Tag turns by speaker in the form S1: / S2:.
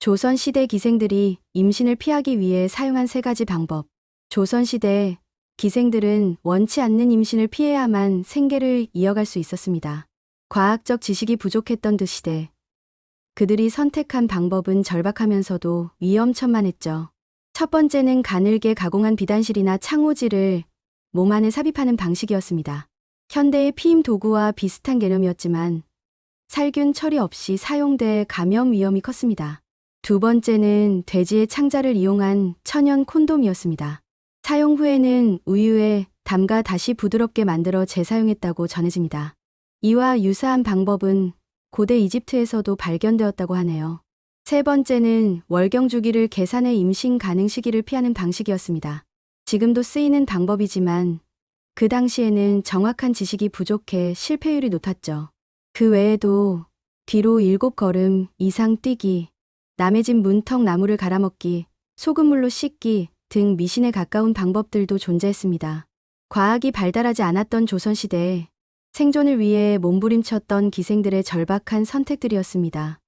S1: 조선시대 기생들이 임신을 피하기 위해 사용한 세 가지 방법. 조선시대 기생들은 원치 않는 임신을 피해야만 생계를 이어갈 수 있었습니다. 과학적 지식이 부족했던 그 시대. 그들이 선택한 방법은 절박하면서도 위험천만했죠. 첫 번째는 가늘게 가공한 비단실이나 창호지를 몸 안에 삽입하는 방식이었습니다. 현대의 피임 도구와 비슷한 개념이었지만 살균 처리 없이 사용돼 감염 위험이 컸습니다. 두 번째는 돼지의 창자를 이용한 천연 콘돔이었습니다. 사용 후에는 우유에 담가 다시 부드럽게 만들어 재사용했다고 전해집니다. 이와 유사한 방법은 고대 이집트에서도 발견되었다고 하네요. 세 번째는 월경 주기를 계산해 임신 가능 시기를 피하는 방식이었습니다. 지금도 쓰이는 방법이지만 그 당시에는 정확한 지식이 부족해 실패율이 높았죠. 그 외에도 뒤로 일곱 걸음 이상 뛰기, 남의 집 문턱 나무를 갈아먹기, 소금물로 씻기 등 미신에 가까운 방법들도 존재했습니다. 과학이 발달하지 않았던 조선시대에 생존을 위해 몸부림쳤던 기생들의 절박한 선택들이었습니다.